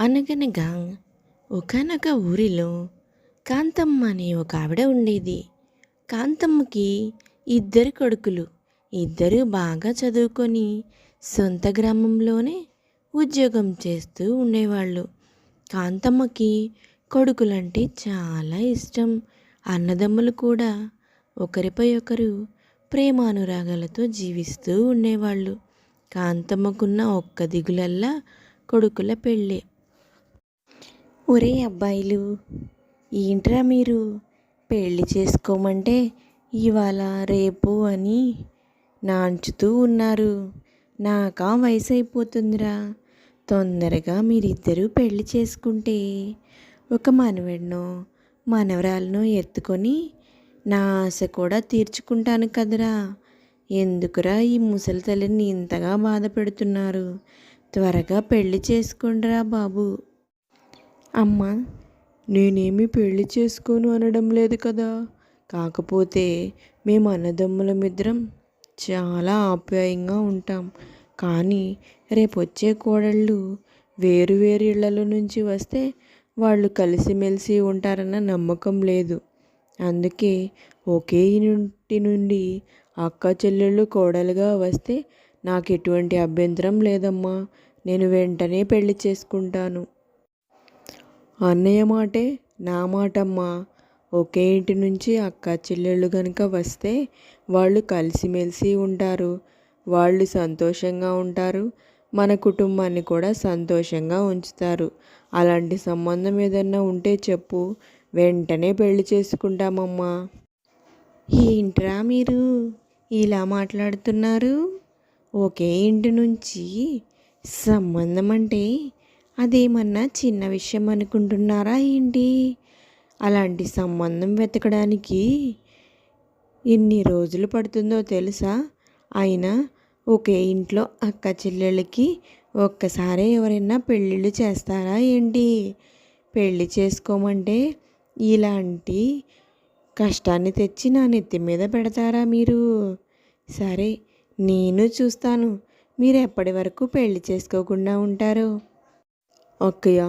అనగనగా ఒకనొక ఊరిలో కాంతమ్మ అనే ఒక ఆవిడ ఉండేది. కాంతమ్మకి ఇద్దరు కొడుకులు. ఇద్దరు బాగా చదువుకొని సొంత గ్రామంలోనే ఉద్యోగం చేస్తూ ఉండేవాళ్ళు. కాంతమ్మకి కొడుకులంటే చాలా ఇష్టం. అన్నదమ్ములు కూడా ఒకరిపై ఒకరు ప్రేమానురాగాలతో జీవిస్తూ ఉండేవాళ్ళు. కాంతమ్మకున్న ఒక్క దిగులల్లా కొడుకుల పెళ్ళి. ఒరే అబ్బాయిలు ఏంట్రా మీరు? పెళ్ళి చేసుకోమంటే ఇవాళ రేపు అని నాంచుతూ ఉన్నారు. నాకా వయసు అయిపోతుందిరా తొందరగా మీరిద్దరూ పెళ్ళి చేసుకుంటే ఒక మనవడినో మనవరాలను ఎత్తుకొని నా ఆశ కూడా తీర్చుకుంటాను కదరా. ఎందుకురా ఈ ముసలి తల్లిని ఇంతగా బాధ పెడుతున్నారు త్వరగా పెళ్ళి చేసుకోండిరా బాబు. అమ్మ నేనేమి పెళ్ళి చేసుకోను అనడం లేదు కదా. కాకపోతే మేము అన్నదమ్ములమిద్దరం చాలా ఆప్యాయంగా ఉంటాం. కానీ రేపు వచ్చే కోడళ్ళు వేరు వేరు ఇళ్ళలో నుంచి వస్తే వాళ్ళు కలిసిమెలిసి ఉంటారన్న నమ్మకం లేదు. అందుకే ఒకే ఇంటి నుండి అక్క చెల్లెళ్ళు కోడలుగా వస్తే నాకు ఎటువంటి అభ్యంతరం లేదమ్మా. నేను వెంటనే పెళ్ళి చేసుకుంటాను. అన్నయ్య మాటే నా మాటమ్మా. ఒకే ఇంటి నుంచి అక్క చెల్లెళ్ళు కనుక వస్తే వాళ్ళు కలిసిమెలిసి ఉంటారు. వాళ్ళు సంతోషంగా ఉంటారు. మన కుటుంబాన్ని కూడా సంతోషంగా ఉంచుతారు. అలాంటి సంబంధం ఏదన్నా ఉంటే చెప్పు. వెంటనే పెళ్ళి చేసుకుంటామమ్మా. ఏంట్రా మీరు? ఇలా మాట్లాడుతున్నారు? ఒకే ఇంటి నుంచి సంబంధం అంటే అదేమన్నా చిన్న విషయం అనుకుంటున్నారా ఏంటి? అలాంటి సంబంధం వెతకడానికి ఎన్ని రోజులు పడుతుందో తెలుసా? అయినా ఒకే ఇంట్లో అక్క చెల్లెళ్ళకి ఒక్కసారి ఎవరైనా పెళ్ళిళ్ళు చేస్తారా ఏంటి? పెళ్ళి చేసుకోమంటే ఇలాంటి కష్టాన్ని తెచ్చి నా నెత్తి మీద పెడతారా మీరు? సరే నేను చూస్తాను. మీరు ఎప్పటి వరకు పెళ్ళి చేసుకోకుండా ఉంటారో? అక్కయ్య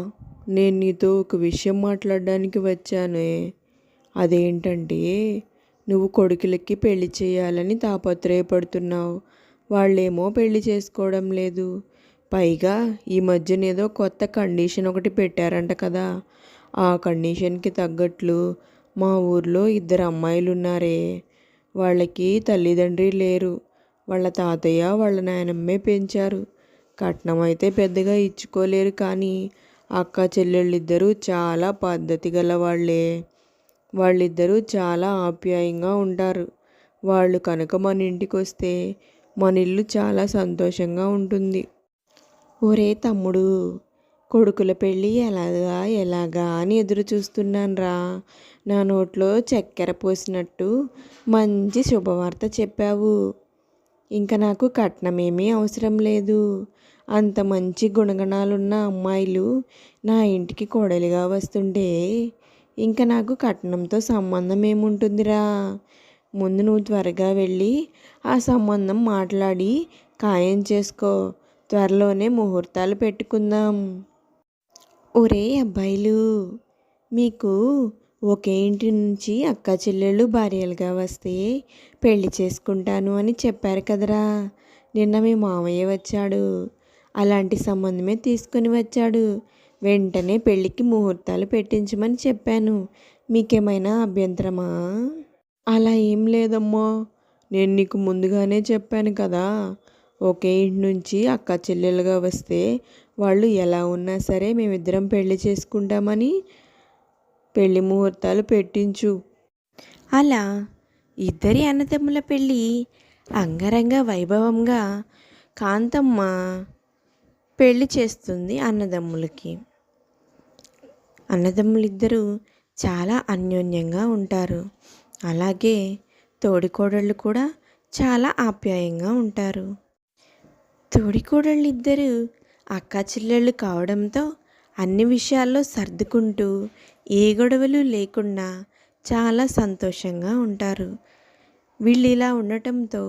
నేను నీతో ఒక విషయం మాట్లాడడానికి వచ్చానే. అదేంటంటే నువ్వు కొడుకులకి పెళ్ళి చేయాలని తాపత్రయపడుతున్నావు. వాళ్ళేమో పెళ్ళి చేసుకోవడం లేదు. పైగా ఈ మధ్యన ఏదో కొత్త కండిషన్ ఒకటి పెట్టారంట కదా. ఆ కండిషన్కి తగ్గట్లు మా ఊర్లో ఇద్దరు అమ్మాయిలు ఉన్నారే వాళ్ళకి తల్లిదండ్రి లేరు. వాళ్ళ తాతయ్య వాళ్ళ నాయనమ్మే పెంచారు. కట్నం అయితే పెద్దగా ఇచ్చుకోలేరు కానీ అక్క చెల్లెళ్ళిద్దరూ చాలా పద్ధతి గల వాళ్ళే వాళ్ళిద్దరూ చాలా ఆప్యాయంగా ఉంటారు. వాళ్ళు కనుక మన ఇంటికి వస్తే మన ఇల్లు చాలా సంతోషంగా ఉంటుంది. ఒరే తమ్ముడు కొడుకుల పెళ్ళి ఎలాగా ఎలాగా అని ఎదురు చూస్తున్నాను రా నా నోట్లో చక్కెర పోసినట్టు మంచి శుభవార్త చెప్పావు. ఇంకా నాకు కట్నమేమీ అవసరం లేదు. అంత మంచి గుణగణాలున్న అమ్మాయిలు నా ఇంటికి కోడలిగా వస్తుంటే ఇంకా నాకు కట్నంతో సంబంధం ఏముంటుందిరా? ముందు నువ్వు త్వరగా వెళ్ళి ఆ సంబంధం మాట్లాడి ఖాయం చేసుకో. త్వరలోనే ముహూర్తాలు పెట్టుకుందాం. ఒరే అబ్బాయిలు మీకు ఒకే ఇంటి నుంచి అక్క చెల్లెళ్ళు భార్యలుగా వస్తే పెళ్ళి చేసుకుంటాను అని చెప్పారు కదరా? నిన్న మీ మామయ్య వచ్చాడు. అలాంటి సంబంధమే తీసుకొని వచ్చాడు. వెంటనే పెళ్ళికి ముహూర్తాలు పెట్టించమని చెప్పాను. మీకేమైనా అభ్యంతరమా? అలా ఏం లేదమ్మా. నేను నీకు ముందుగానే చెప్పాను కదా. ఒకే ఇంటి నుంచి అక్క చెల్లెలుగా వస్తే వాళ్ళు ఎలా ఉన్నా సరే మేమిద్దరం పెళ్ళి చేసుకుంటామని పెళ్ళి ముహూర్తాలు పెట్టించు. అలా ఇద్దరి అన్నదమ్ముల పెళ్ళి అంగరంగ వైభవంగా కాంతమ్మ పెళ్ళి చేస్తుంది అన్నదమ్ములకి. అన్నదమ్ములిద్దరూ చాలా అన్యోన్యంగా ఉంటారు. అలాగే తోడికోడళ్ళు కూడా చాలా ఆప్యాయంగా ఉంటారు. తోడికోడళ్ళు ఇద్దరు అక్క చెల్లెళ్ళు కావడంతో అన్ని విషయాల్లో సర్దుకుంటూ ఏ గొడవలు లేకుండా చాలా సంతోషంగా ఉంటారు. వీళ్ళు ఇలా ఉండటంతో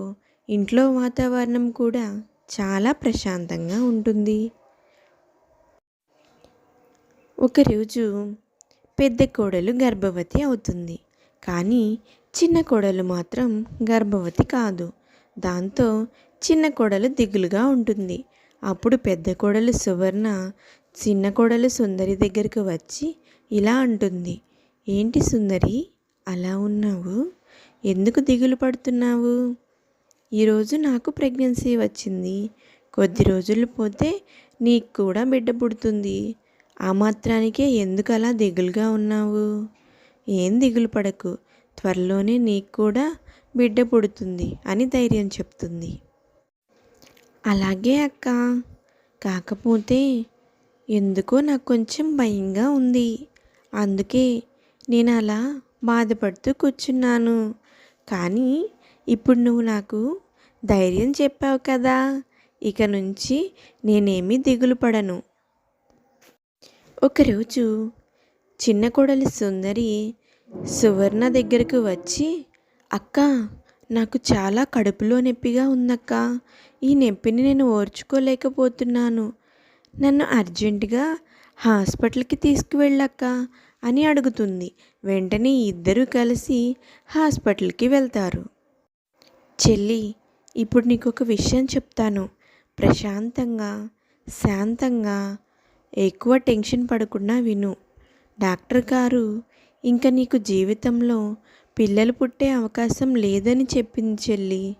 ఇంట్లో వాతావరణం కూడా చాలా ప్రశాంతంగా ఉంటుంది. ఒకరోజు పెద్ద కోడలు గర్భవతి అవుతుంది. కానీ చిన్న కోడలు మాత్రం గర్భవతి కాదు. దాంతో చిన్న కోడలు దిగులుగా ఉంటుంది. అప్పుడు పెద్ద కోడలు సువర్ణ చిన్న కోడలు సుందరి దగ్గరకు వచ్చి ఇలా అంటుంది. ఏంటి సుందరి అలా ఉన్నావు? ఎందుకు దిగులు పడుతున్నావు? ఈరోజు నాకు ప్రెగ్నెన్సీ వచ్చింది. కొద్ది రోజులు పోతే నీకు కూడా బిడ్డ పుడుతుంది. ఆ మాత్రానికే ఎందుకు అలా దిగులుగా ఉన్నావు? ఏం దిగులు పడకు. త్వరలోనే నీకు కూడా బిడ్డ పుడుతుంది అని ధైర్యం చెప్తుంది. అలాగే అక్క. కాకపోతే ఎందుకో నాకు కొంచెం భయంగా ఉంది. అందుకే నేను అలా బాధపడుతూ కూర్చున్నాను. కానీ ఇప్పుడు నువ్వు నాకు ధైర్యం చెప్పావు కదా ఇక నుంచి నేనేమీ దిగులు పడను. ఒకరోజు చిన్న కోడలి సుందరి సువర్ణ దగ్గరకు వచ్చి అక్క నాకు చాలా కడుపులో నొప్పిగా ఉందక్క. ఈ నొప్పిని నేను ఓర్చుకోలేకపోతున్నాను. నన్ను అర్జెంటుగా హాస్పిటల్కి తీసుకువెళ్ళక్క అని అడుగుతుంది. వెంటనే ఇద్దరూ కలిసి హాస్పిటల్కి వెళ్తారు. చెల్లి ఇప్పుడు నీకు ఒక విషయం చెప్తాను. ప్రశాంతంగా శాంతంగా ఎక్కువ టెన్షన్ పడకుండా విను. డాక్టర్ గారు ఇంకా నీకు జీవితంలో పిల్లలు పుట్టే అవకాశం లేదని చెప్పింది చెల్లి.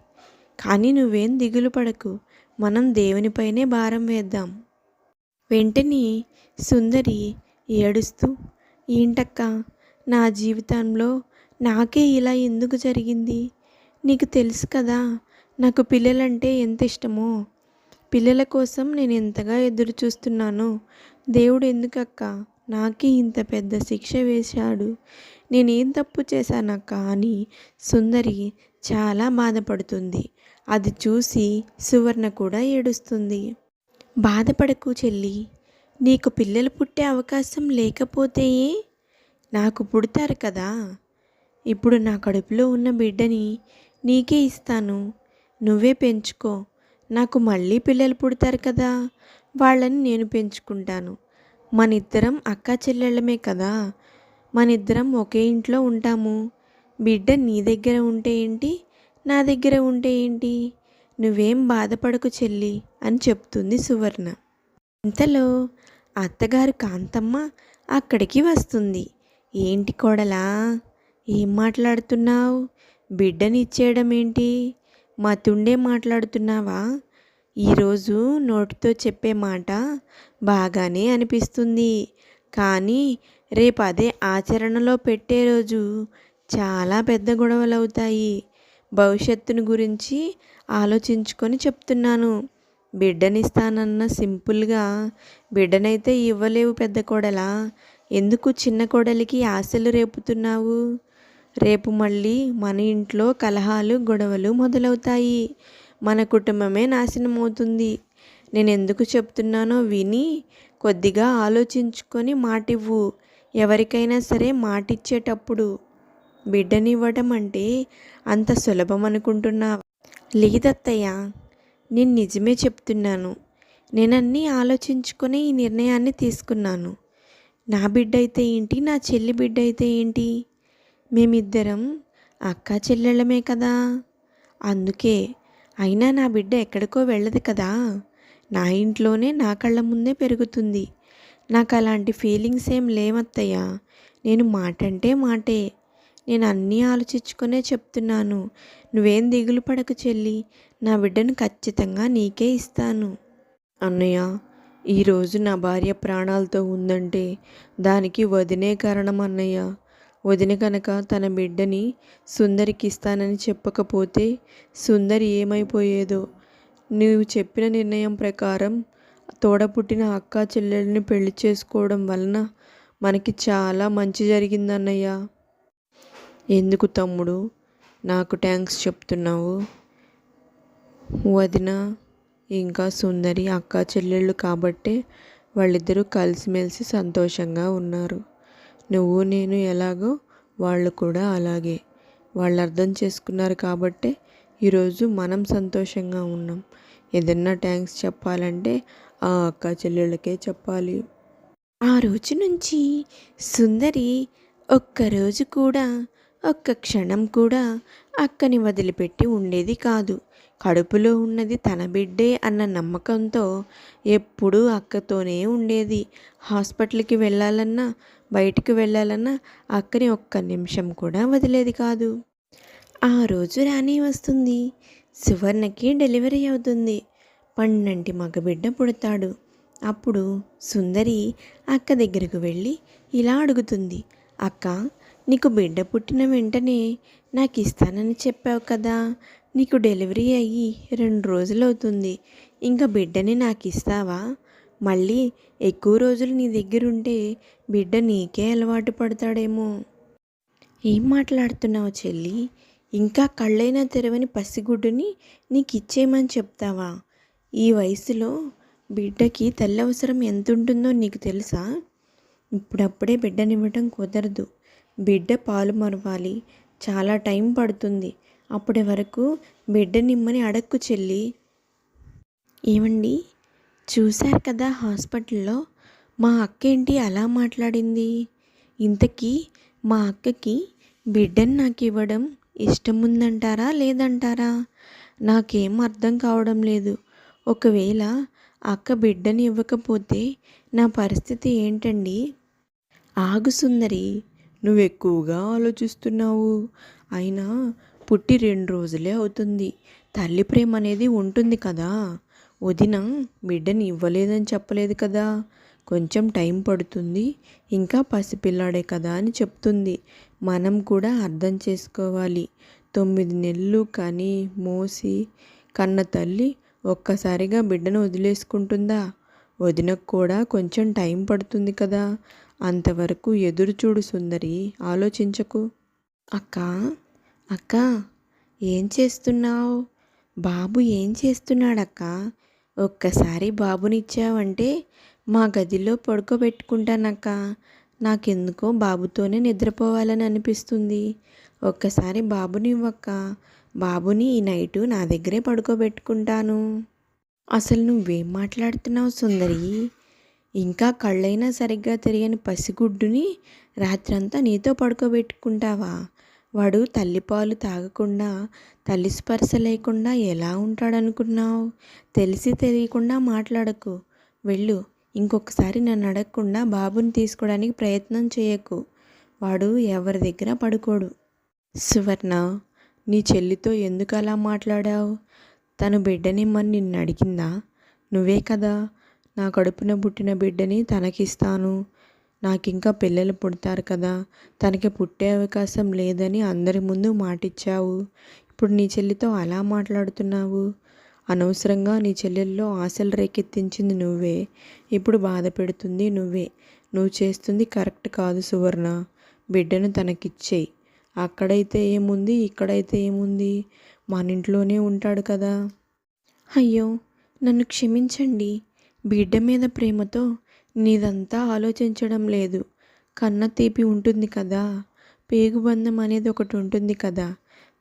కానీ నువ్వేం దిగులు పడకు. మనం దేవునిపైనే భారం వేద్దాం. వెంటనే సుందరి ఏడుస్తూ ఏంటక్క నా జీవితంలో నాకే ఇలా ఎందుకు జరిగింది? నీకు తెలుసు కదా నాకు పిల్లలంటే ఎంత ఇష్టమో. పిల్లల కోసం నేను ఎంతగా ఎదురు చూస్తున్నాను. దేవుడు ఎందుకక్క? నాకే ఇంత పెద్ద శిక్ష వేశాడు. నేనేం తప్పు చేశానక్క అని సుందరి చాలా బాధపడుతుంది. అది చూసి సువర్ణ కూడా ఏడుస్తుంది. బాధపడకు చెల్లి. నీకు పిల్లలు పుట్టే అవకాశం లేకపోతే నాకు పుడతారు కదా. ఇప్పుడు నా కడుపులో ఉన్న బిడ్డని నీకే ఇస్తాను. నువ్వే పెంచుకో. నాకు మళ్ళీ పిల్లలు పుడతారు కదా. వాళ్ళని నేను పెంచుకుంటాను. మన ఇద్దరం అక్క చెల్లెళ్ళమే కదా. మన ఇద్దరం ఒకే ఇంట్లో ఉంటాము. బిడ్డ నీ దగ్గర ఉంటే ఏంటి? నా దగ్గర ఉంటే ఏంటి? నువ్వేం బాధపడకు చెల్లి అని చెప్తుంది సువర్ణ. ఇంతలో అత్తగారు కాంతమ్మ అక్కడికి వస్తుంది. ఏంటి కోడలా? ఏం మాట్లాడుతున్నావు? బిడ్డని ఇచ్చేయడం ఏంటి తుండే మాట్లాడుతున్నావా? ఈరోజు నోటితో చెప్పే మాట బాగానే అనిపిస్తుంది. కానీ రేపు అదే ఆచరణలో పెట్టే రోజు చాలా పెద్ద గొడవలు అవుతాయి భవిష్యత్తుని గురించి ఆలోచించుకొని చెప్తున్నాను. బిడ్డనిస్తానన్న సింపుల్గా బిడ్డనైతే ఇవ్వలేవు పెద్ద కోడలా. ఎందుకు చిన్న కోడలికి ఆశలు రేపుతున్నావు? రేపు మళ్ళీ మన ఇంట్లో కలహాలు గొడవలు మొదలవుతాయి. మన కుటుంబమే నాశనం అవుతుంది నేను ఎందుకు చెప్తున్నానో విని కొద్దిగా ఆలోచించుకొని మాటివ్వు. ఎవరికైనా సరే మాటిచ్చేటప్పుడు బిడ్డనివ్వడం అంటే అంత సులభం అనుకుంటున్నా లేదత్తయ్య నేను నిజమే చెప్తున్నాను. నేను ఆలోచించుకొని ఈ నిర్ణయాన్ని తీసుకున్నాను. నా బిడ్డ అయితే ఏంటి? నా చెల్లి బిడ్డ అయితే ఏంటి? మేమిద్దరం అక్కా చెల్లెళ్ళమే కదా. అందుకే అయినా నా బిడ్డ ఎక్కడికో వెళ్ళదు కదా. నా ఇంట్లోనే నా కళ్ళ ముందే పెరుగుతుంది. నాకు అలాంటి ఫీలింగ్స్ ఏం లేవత్తయ్యా. నేను మాటంటే మాటే. నేను అన్నీ ఆలోచించుకునే చెప్తున్నాను. నువ్వేం దిగులు పడకు చెల్లి. నా బిడ్డను ఖచ్చితంగా నీకే ఇస్తాను. అన్నయ్య ఈరోజు నా భార్య ప్రాణాలతో ఉందంటే దానికి వదినే కారణం అన్నయ్య. వదిన కనుక తన బిడ్డని సుందరికి ఇస్తానని చెప్పకపోతే సుందరి ఏమైపోయేదో? నువ్వు చెప్పిన నిర్ణయం ప్రకారం తోడపుట్టిన అక్క చెల్లెల్ని పెళ్ళి చేసుకోవడం వలన మనకి చాలా మంచి జరిగిందన్నయ్య. ఎందుకు తమ్ముడు? నాకు థ్యాంక్స్ చెప్తున్నావు. వదిన ఇంకా సుందరి అక్క చెల్లెళ్ళు కాబట్టే వాళ్ళిద్దరూ కలిసిమెలిసి సంతోషంగా ఉన్నారు. నువ్వు నేను ఎలాగో వాళ్ళు కూడా అలాగే. వాళ్ళు అర్థం చేసుకున్నారు కాబట్టే ఈరోజు మనం సంతోషంగా ఉన్నాం. ఏదన్నా థ్యాంక్స్ చెప్పాలంటే ఆ అక్క చెల్లెళ్ళకే చెప్పాలి. ఆ రోజు నుంచి సుందరి ఒక్కరోజు కూడా ఒక్క క్షణం కూడా అక్కని వదిలిపెట్టి ఉండేది కాదు. కడుపులో ఉన్నది తన బిడ్డే అన్న నమ్మకంతో ఎప్పుడూ అక్కతోనే ఉండేది. హాస్పిటల్కి వెళ్ళాలన్నా బయటికి వెళ్ళాలన్నా అక్కని ఒక్క నిమిషం కూడా వదిలేది కాదు. ఆ రోజు రాణి వస్తుంది. సువర్ణకి డెలివరీ అవుతుంది. పన్నెంటి మగబిడ్డ పుడతాడు. అప్పుడు సుందరి అక్క దగ్గరకు వెళ్ళి ఇలా అడుగుతుంది. అక్క నీకు బిడ్డ పుట్టిన వెంటనే నాకు ఇస్తానని చెప్పావు కదా. నీకు డెలివరీ అయ్యి రెండు రోజులు అవుతుంది ఇంకా బిడ్డని నాకు ఇస్తావా మళ్ళీ ఎక్కువ రోజులు నీ దగ్గర ఉంటే బిడ్డ నీకే అలవాటు పడతాడేమో. ఏం మాట్లాడుతున్నావు చెల్లి? ఇంకా కళ్ళైనా తెరవని పసిగుడ్డుని నీకు ఇచ్చేయమని చెప్తావా? ఈ వయసులో బిడ్డకి తల్లి అవసరం ఎంత ఉంటుందో నీకు తెలుసా? ఇప్పుడప్పుడే బిడ్డనివ్వటం కుదరదు. బిడ్డ పాలు మరవాలి. చాలా టైం పడుతుంది. అప్పటి వరకు బిడ్డనిమ్మని అడక్కు చెల్లి. ఏమండి? చూశారు కదా హాస్పిటల్లో మా అక్క ఏంటి అలా మాట్లాడింది? ఇంతకీ మా అక్కకి బిడ్డను నాకు ఇవ్వడం ఇష్టం ఉందంటారా లేదంటారా? నాకేం అర్థం కావడం లేదు. ఒకవేళ అక్క బిడ్డని ఇవ్వకపోతే నా పరిస్థితి ఏంటండి? ఆగు సుందరి నువ్వు ఎక్కువగా ఆలోచిస్తున్నావు. అయినా పుట్టి రెండు రోజులే అవుతుంది. తల్లి ప్రేమ అనేది ఉంటుంది కదా. వదిన బిడ్డని ఇవ్వలేదని చెప్పలేదు కదా. కొంచెం టైం పడుతుంది. ఇంకా పసిపిల్లాడే కదా అని చెప్తుంది. మనం కూడా అర్థం చేసుకోవాలి. తొమ్మిది నెలలు కానీ మోసి కన్న తల్లి ఒక్కసారిగా బిడ్డను వదిలేసుకుంటుందా? వదినకు కూడా కొంచెం టైం పడుతుంది కదా. అంతవరకు ఎదురు చూడు సుందరి ఆలోచించకు. అక్క అక్క ఏం చేస్తున్నావు? బాబు ఏం చేస్తున్నాడక్క? ఒక్కసారి బాబునిచ్చావంటే మా గదిలో పడుకోబెట్టుకుంటానక్క. నాకెందుకో బాబుతోనే నిద్రపోవాలని అనిపిస్తుంది. ఒక్కసారి బాబునివ్వక్క. బాబుని ఈ నైటు నా దగ్గరే పడుకోబెట్టుకుంటాను. అసలు నువ్వేం మాట్లాడుతున్నావు సుందరి? ఇంకా కళ్ళైనా సరిగ్గా తెలియని పసిగుడ్డుని రాత్రంతా నీతో పడుకోబెట్టుకుంటావా? వాడు తల్లిపాలు తాగకుండా తల్లి స్పర్శ లేకుండా ఎలా ఉంటాడనుకున్నావు? తెలిసి తెలియకుండా మాట్లాడకు. వెళ్ళు. ఇంకొకసారి నన్ను అడగకుండా బాబుని తీసుకోవడానికి ప్రయత్నం చేయకు. వాడు ఎవరి దగ్గర పడుకోడు. సువర్ణ నీ చెల్లితో ఎందుకు అలా మాట్లాడావు? తను బిడ్డనిమ్మని నిన్ను అడిగిందా? నువ్వే కదా. నా కడుపున పుట్టిన బిడ్డని తనకిస్తాను. నాకు ఇంకా పిల్లలు పుడతారు కదా తనకి పుట్టే అవకాశం లేదని అందరి ముందు మాటిచ్చావు. ఇప్పుడు నీ చెల్లితో అలా మాట్లాడుతున్నావు? అనవసరంగా నీ చెల్లెల్లో ఆశలు రేకెత్తించింది నువ్వే. ఇప్పుడు బాధ పెడుతుంది నువ్వే. నువ్వు చేస్తుంది కరెక్ట్ కాదు సువర్ణ. బిడ్డను తనకిచ్చేయి. అక్కడైతే ఏముంది ఇక్కడైతే ఏముంది? మన ఇంట్లోనే ఉంటాడు కదా. అయ్యో నన్ను క్షమించండి. బిడ్డ మీద ప్రేమతో నీదంతా ఆలోచించడం లేదు. కన్న తీపి ఉంటుంది కదా. పేగుబంధం అనేది ఒకటి ఉంటుంది కదా.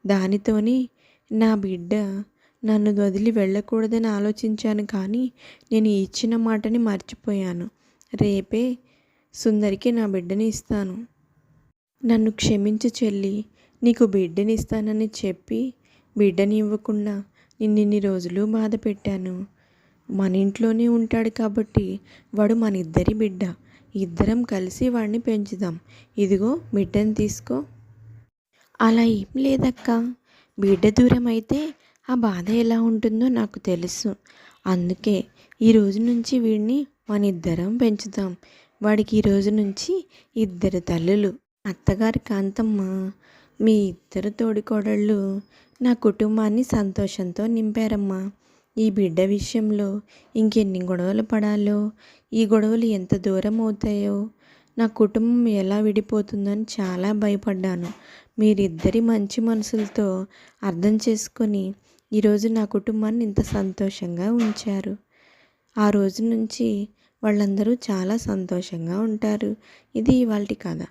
దానితోని నా బిడ్డ నన్ను వదిలి వెళ్ళకూడదని ఆలోచించాను కానీ నేను ఇచ్చిన మాటని మర్చిపోయాను. రేపే సుందరికి నా బిడ్డని ఇస్తాను. నన్ను క్షమించి చెల్లి. నీకు బిడ్డని ఇస్తానని చెప్పి బిడ్డని ఇవ్వకుండా నిన్నిన్ని రోజులు బాధ పెట్టాను మన ఇంట్లోనే ఉంటాడు కాబట్టి వాడు మన ఇద్దరి బిడ్డ. ఇద్దరం కలిసి వాడిని పెంచుదాం. ఇదిగో బిడ్డని తీసుకో. అలా ఏం లేదక్క. బిడ్డ దూరం అయితే ఆ బాధ ఎలా ఉంటుందో నాకు తెలుసు. అందుకే ఈ రోజు నుంచి వీడిని మన ఇద్దరం పెంచుదాం. వాడికి ఈ రోజు నుంచి ఇద్దరు తల్లులు అత్తగారి కాంతమ్మ మీ ఇద్దరు తోడికోడళ్ళు నా కుటుంబాన్ని సంతోషంతో నింపారమ్మా. ఈ బిడ్డ విషయంలో ఇంకెన్ని గొడవలు పడాలో ఈ గొడవలు ఎంత దూరం అవుతాయో నా కుటుంబం ఎలా విడిపోతుందని చాలా భయపడ్డాను. మీరిద్దరి మంచి మనసులతో అర్థం చేసుకొని ఈరోజు నా కుటుంబాన్ని ఇంత సంతోషంగా ఉంచారు. ఆ రోజు నుంచి వాళ్ళందరూ చాలా సంతోషంగా ఉంటారు. ఇది ఇవాళ కథ.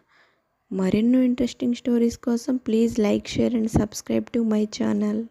మరెన్నో ఇంట్రెస్టింగ్ స్టోరీస్ కోసం please like share and subscribe to my channel.